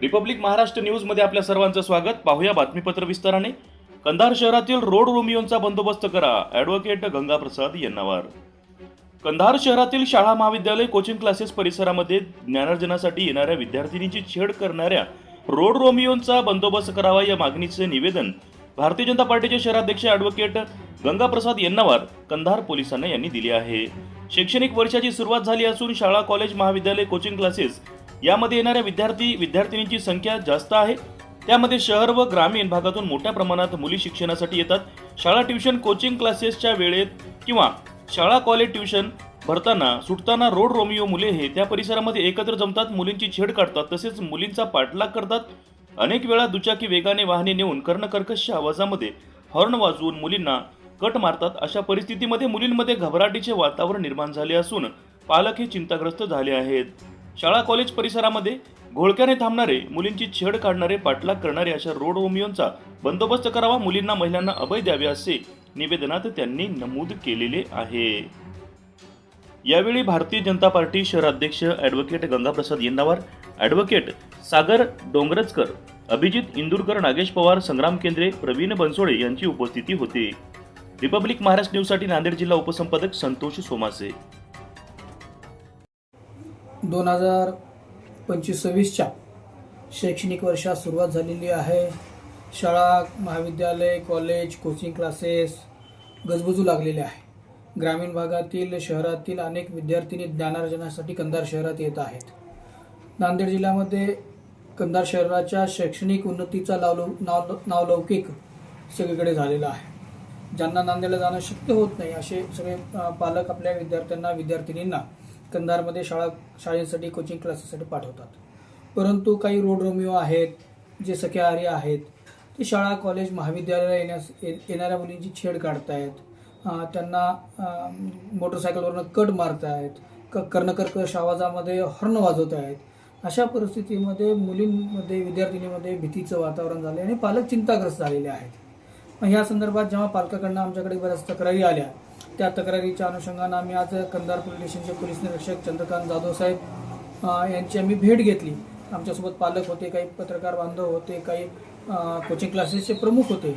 Republic Maharashtra न्यूजमध्ये आपल्या सर्वांचं स्वागत. पाहूया बातमीपत्र विस्ताराने. कंधार शहरातील रोड रोमियोंचा बंदोबस्त करा. ॲडव्होकेट गंगाप्रसाद यन्नावार कंधार शहरातील शाळा महाविद्यालय कोचिंग क्लासेस परिसरामध्ये ज्ञानार्जनासाठी येणाऱ्या विद्यार्थिनींची छेड करणाऱ्या रोड रोमियोंचा बंदोबस्त करावा या मागणीचे निवेदन भारतीय जनता पार्टीचे शहराध्यक्ष ॲडव्होकेट गंगाप्रसाद यन्नावार कंधार पोलिसांना यांनी दिली आहे. शैक्षणिक वर्षाची सुरुवात झाली असून शाळा कॉलेज महाविद्यालय कोचिंग क्लासेस यामध्ये येणाऱ्या विद्यार्थी विद्यार्थिनींची संख्या जास्त आहे. त्यामध्ये शहर व ग्रामीण भागातून मोठ्या प्रमाणात मुली शिक्षणासाठी येतात. शाळा ट्युशन कोचिंग क्लासेसच्या वेळेत किंवा शाळा कॉलेज ट्युशन भरताना सुटताना रोड रोमिओ मुले हे त्या परिसरामध्ये एकत्र जमतात मुलींची छेड काढतात तसेच मुलींचा पाठलाग करतात. अनेक वेळा दुचाकी वेगाने वाहने नेऊन कर्णकर्कश आवाजामध्ये हॉर्न वाजवून मुलींना कट मारतात. अशा परिस्थितीमध्ये मुलींमध्ये घबराटीचे वातावरण निर्माण झाले असून पालक हे चिंताग्रस्त झाले आहेत. शाळा कॉलेज परिसरामध्ये घोळक्याने थांबणारे मुलींची छेड काढणारे पाठलाग करणारे अशा रोड होमियोंचा बंदोबस्त करावा मुलींना महिलांना अभय द्यावे असे निवेदनात त्यांनी नमूद केलेले आहे. यावेळी भारतीय जनता पार्टी शहराध्यक्ष ॲडव्होकेट गंगाप्रसाद यंदावार ॲडव्होकेट सागर डोंगरजकर अभिजित इंदुरकर नागेश पवार संग्राम केंद्रे प्रवीण बनसोडे यांची उपस्थिती होती. रिपब्लिक महाराष्ट्र न्यूजसाठी नांदेड जिल्हा उपसंपादक संतोष सोमासे. दोन हजार पंचवीस सव्वीसच्या शैक्षणिक वर्षात सुरुवात झालेली आहे. शाळा महाविद्यालय कॉलेज कोचिंग क्लासेस गजबजू लागलेले आहे. ग्रामीण भागातील शहरातील अनेक विद्यार्थिनी ज्ञानार्जनासाठी कंधार शहरात येत आहेत. नांदेड जिल्ह्यामध्ये कंधार शहराच्या शैक्षणिक उन्नतीचा लावलौ नाव नावलौकिक सगळीकडे झालेला आहे. ज्यांना नांदेडला जाणं शक्य होत नाही असे सगळे पालक आपल्या विद्यार्थ्यांना विद्यार्थिनींना कंधारमध्ये शाळा शाळेसाठी कोचिंग क्लासेससाठी पाठवतात. परंतु काही रोड रोमिओ आहेत जे सख्याहारी आहेत ते शाळा कॉलेज महाविद्यालयाला येण्यास ये- येणाऱ्या मुलींची छेड काढतायत. त्यांना मोटरसायकलवरनं कट मारतायत क कर्णकर्कश आवाजामध्ये हॉर्न वाजवत आहेत अशा परिस्थितीमध्ये मुलींमध्ये विद्यार्थिनीमध्ये भीतीचं वातावरण झालं आणि पालक चिंताग्रस्त झालेले आहेत. मग ह्या संदर्भात जेव्हा पालकाकडनं आमच्याकडे बऱ्याच तक्रारी आल्या त्या तक्रारीच्या अनुषंगानं आम्ही आज कंधार पोलीस स्टेशनचे पोलीस निरीक्षक चंद्रकांत जाधव साहेब यांची आम्ही भेट घेतली. आमच्यासोबत पालक होते काही पत्रकार बांधव होते काही कोचिंग क्लासेसचे प्रमुख होते.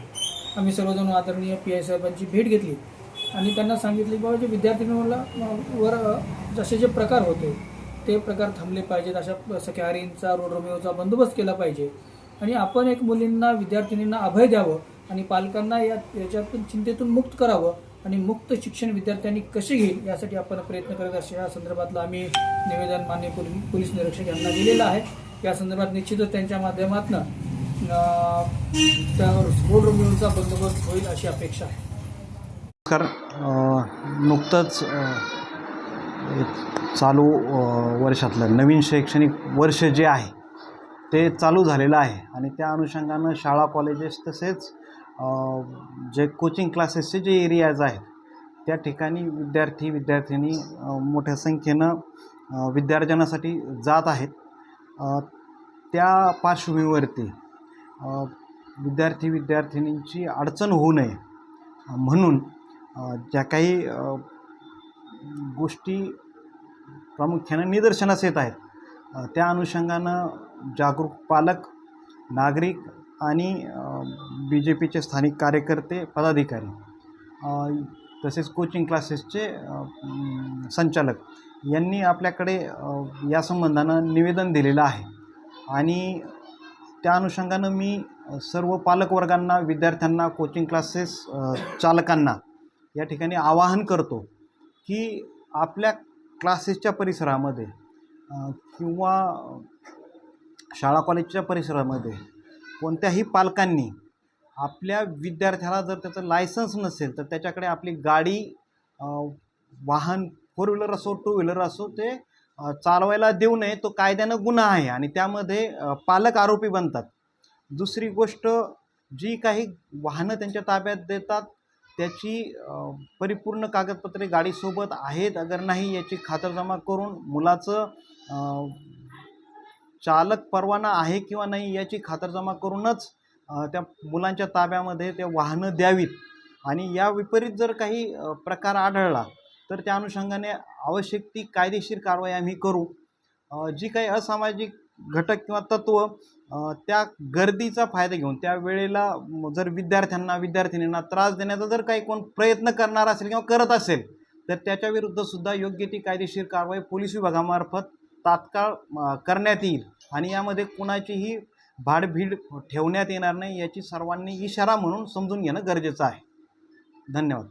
आम्ही सर्वजण आदरणीय पी आय साहेबांची भेट घेतली. आणि त्यांना सांगितले की बाबा जे विद्यार्थिनीला वर जसे जे प्रकार होते ते प्रकार थांबले पाहिजेत. अशा सख्याहारींचा रोडरोमिओचा बंदोबस्त केला पाहिजे. आणि आपण एक मुलींना विद्यार्थिनींना अभय द्यावं आणि पालकांना या याच्यातून चिंतेतून मुक्त करावं आणि मुक्त शिक्षण विद्यार्थ्यांनी कसे घेईल यासाठी आपण प्रयत्न करत असे या संदर्भातलं आम्ही निवेदन मान्य पोलीस निरीक्षक यांना दिलेलं आहे. या संदर्भात निश्चितच त्यांच्या माध्यमातून त्यावर रोड रोमिओचा बंदोबस्त होईल अशी अपेक्षा आहे. नमस्कार. नुकतंच चालू वर्षातलं नवीन शैक्षणिक वर्ष जे आहे ते चालू झालेलं आहे आणि त्या अनुषंगानं शाळा कॉलेजेस तसेच जे कोचिंग क्लासेसचे जे एरियाज आहेत त्या ठिकाणी विद्यार्थी विद्यार्थिनी मोठ्या संख्येनं विद्यार्जनासाठी जात आहेत. त्या पार्श्वभूमीवरती विद्यार्थी विद्यार्थिनींची अडचण होऊ नये म्हणून ज्या काही गोष्टी प्रामुख्यानं निदर्शनास येत आहेत त्या अनुषंगानं जागरूक पालक नागरिक आणि बी जे पीचे स्थानिक कार्यकर्ते पदाधिकारी तसेच कोचिंग क्लासेसचे संचालक यांनी आपल्याकडे या संबंधानं निवेदन दिलेलं आहे. आणि त्या अनुषंगानं मी सर्व पालकवर्गांना विद्यार्थ्यांना कोचिंग क्लासेस चालकांना या ठिकाणी आवाहन करतो की आपल्या क्लासेसच्या परिसरामध्ये किंवा शाळा कॉलेजच्या परिसरामध्ये कोणत्याही पालकांनी आपल्या विद्यार्थ्याला जर त्याचं लायसन्स नसेल तर त्याच्याकडे आपली गाडी वाहन फोर व्हीलर असो टू व्हीलर असो ते चालवायला देऊ नये. तो कायद्यानं गुन्हा आहे आणि त्यामध्ये पालक आरोपी बनतात. दुसरी गोष्ट जी काही वाहनं त्यांच्या ताब्यात देतात त्याची परिपूर्ण कागदपत्रे गाडीसोबत आहेत. अगर नाही याची खातरजमा करून मुलाचं चालक परवाना आहे किंवा नाही याची खातरजमा करूनच त्या मुलांच्या ताब्यामध्ये ते वाहनं द्यावीत. आणि या विपरीत जर काही प्रकार आढळला तर त्या अनुषंगाने आवश्यक ती कायदेशीर कारवाई आम्ही करू. जी काही असामाजिक घटक किंवा तत्व त्या गर्दीचा फायदा घेऊन त्या वेळेला जर विद्यार्थ्यांना विद्यार्थिनींना त्रास देण्याचा जर काही कोण प्रयत्न करणार असेल किंवा करत असेल तर त्याच्या विरुद्धसुद्धा योग्य ती कायदेशीर कारवाई पोलीस विभागामार्फत तात्काळ करण्यात येईल. आणि यामध्ये कुणाचीही भाडभीड ठेवण्यात येणार नाही याची सर्वांनी इशारा म्हणून समजून घेणं गरजेचं आहे. धन्यवाद.